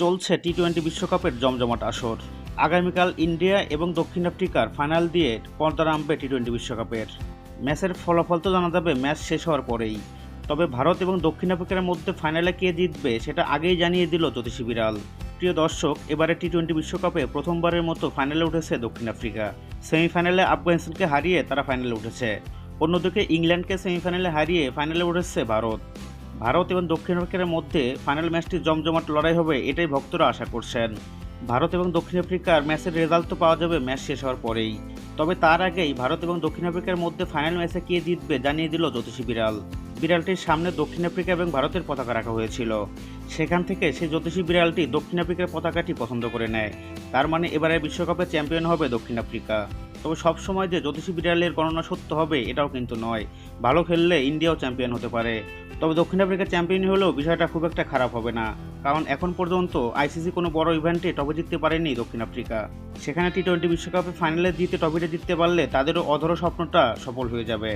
চলছে T twenty বিশ্বকাপের জমজমাট আসর। আগামীকাল ইন্ডিয়া এবং দক্ষিণ আফ্রিকার ফাইনাল দিয়ে পর্দা নামবে টি টোয়েন্টি বিশ্বকাপের। ম্যাচের ফলাফল তো জানা যাবে, ম্যাচ শেষ হওয়ার পরেই। তবে ভারত এবং দক্ষিণ আফ্রিকার মধ্যে ফাইনালে কে জিতবে সেটা আগেই জানিয়ে দিল জ্যোতিষী বিড়াল। প্রিয় দর্শক, এবারে টি টোয়েন্টি বিশ্বকাপে প্রথমবারের মতো ফাইনালে উঠেছে দক্ষিণ আফ্রিকা। সেমিফাইনালে আফগানিস্তানকে হারিয়ে তারা ফাইনালে উঠেছে। অন্যদিকে ইংল্যান্ডকে সেমিফাইনালে হারিয়ে ফাইনালে উঠেছে ভারত। ভারত এবং দক্ষিণ আফ্রিকার মধ্যে ফাইনাল ম্যাচটি জমজমাট লড়াই হবে, এটাই ভক্তরা আশা করছেন। ভারত এবং দক্ষিণ আফ্রিকার ম্যাচের রেজাল্ট তো পাওয়া যাবে ম্যাচ শেষ হওয়ার পরেই। তবে তার আগেই ভারত এবং দক্ষিণ আফ্রিকার মধ্যে ফাইনাল ম্যাচে কে জিতবে জানিয়ে দিল জ্যোতিষী বিড়াল। বিড়ালটির সামনে দক্ষিণ আফ্রিকা এবং ভারতের পতাকা রাখা হয়েছিল। সেখান থেকে সেই জ্যোতিষী বিড়ালটি দক্ষিণ আফ্রিকার পতাকাটি পছন্দ করে নেয়। তার মানে এবারে বিশ্বকাপে চ্যাম্পিয়ন হবে দক্ষিণ আফ্রিকা। তবে সবসময় যে জ্যোতিষী বিড়ালের গণনা সত্য হবে, এটাও কিন্তু নয়। ভালো খেললে ইন্ডিয়াও চ্যাম্পিয়ন হতে পারে। তবে দক্ষিণ আফ্রিকা চ্যাম্পিয়ন হলেও বিষয়টা খুব একটা খারাপ হবে না। কারণ এখন পর্যন্ত আইসিসি কোনো বড় ইভেন্টে টপে জিততে পারেনি দক্ষিণ আফ্রিকা। সেখানে টি টোয়েন্টি বিশ্বকাপে ফাইনালে জিতে টপিটা জিততে পারলে তাদেরও অধরো স্বপ্নটা সফল হয়ে যাবে।